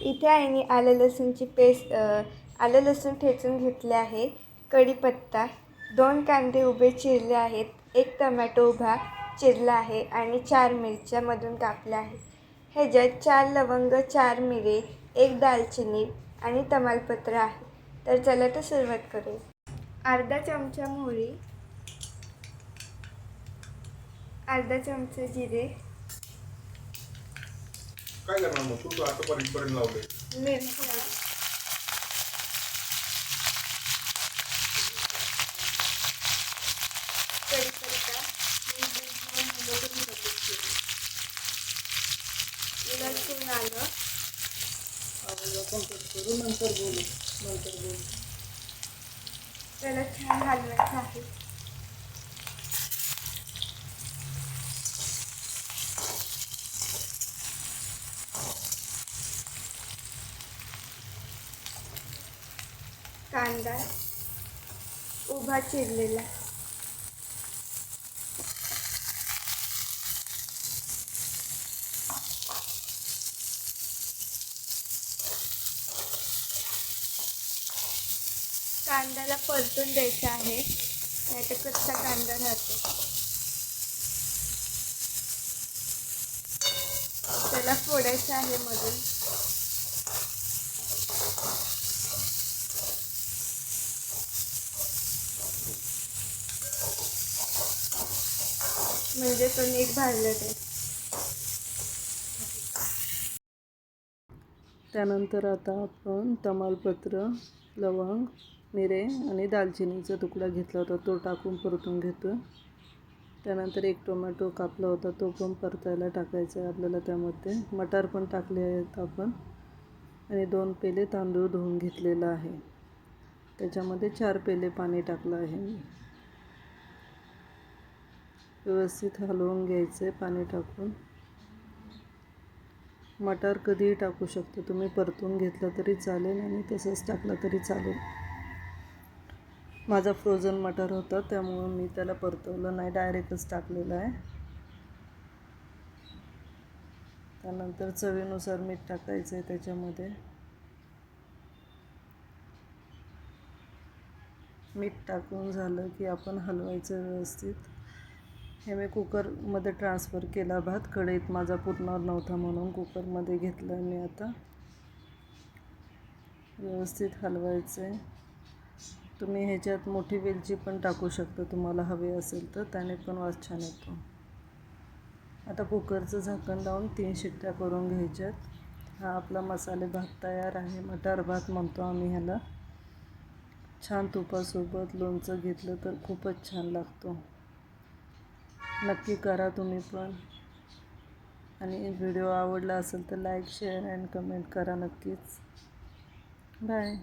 इथे आईने आलं लसूणची पेस्ट आलं लसूण ठेचून घेतले आहे. कढीपत्ता दोन कांदे उभे चिरले आहेत. एक टमॅटो उभा चिरला आहे आणि चार मिरच्या मधून कापल्या आहेत. ह्याच्यात चार लवंग चार मिरे एक दालचिनी आणि तमालपत्र आहे. तर चला तर सुरुवात करू अर्धा चमचा मोहरी अर्धा चमचा जिरे काय करणार मग? तू आता पर्यंत लावले कढीपत्ता लसूण आलं. करू नंतर बोलू नंतर बोलू. त्याला छान हलवायचं आहे. कांदा उभा चिरलेला. कांद्याला परतून द्यायचा आहे. नाही तर कच्चा कांदा राहतो. त्याला फोडायचं आहे मधून. म्हणजे तो नीट भाजलं ते. त्यानंतर आता आपण तमालपत्र लवंग मिरे आणि दालचिनीचा तुकडा घेतला होता. तो टाकून परतून घेतो त्यानंतर एक टोमॅटो कापला होता. तो पण परतायला टाकायचा आहे आपल्याला त्यामध्ये. मटार पण टाकले आहेत आपण. आणि दोन पेले तांदूळ धुवून घेतलेला आहे. त्याच्यामध्ये चार पेले पाणी टाकलं आहे मी. व्यवस्थित हलवून घ्यायचं आहे पाणी टाकून. मटार कधीही टाकू शकतो. तुम्ही परतून घेतलं तरी चालेल आणि तसंच टाकलं तरी चालेल. माझा फ्रोझन मटार होता त्यामुळं मी त्याला परतवलं नाही. डायरेक्टच टाकलेलं आहे. त्यानंतर चवीनुसार मीठ टाकायचं आहे त्याच्यामध्ये. मीठ टाकून झालं की आपण हलवायचं व्यवस्थित. हे मी कुकरमध्ये ट्रान्सफर केला भात. कढईत माझा पुरणार नव्हता म्हणून कुकरमध्ये घेतला मी आता. व्यवस्थित हलवायचं. आहे तुम्ही ह्याच्यात मोठी वेलची पण टाकू शकता. तुम्हाला हवी असेल तर त्याने पण वास छान येतो. आता कुकरचं झाकण लावून तीन शिट्ट्या करून घ्यायच्यात. हा आपला मसाले भात तयार आहे. मटार भात म्हणतो आम्ही ह्याला. छान तुपासोबत लोणचं घेतलं तर खूपच छान लागतो. नक्की करा तुम्ही पण. आणि व्हिडिओ आवडला असेल तर लाईक शेअर अँड कमेंट करा नक्कीच. बाय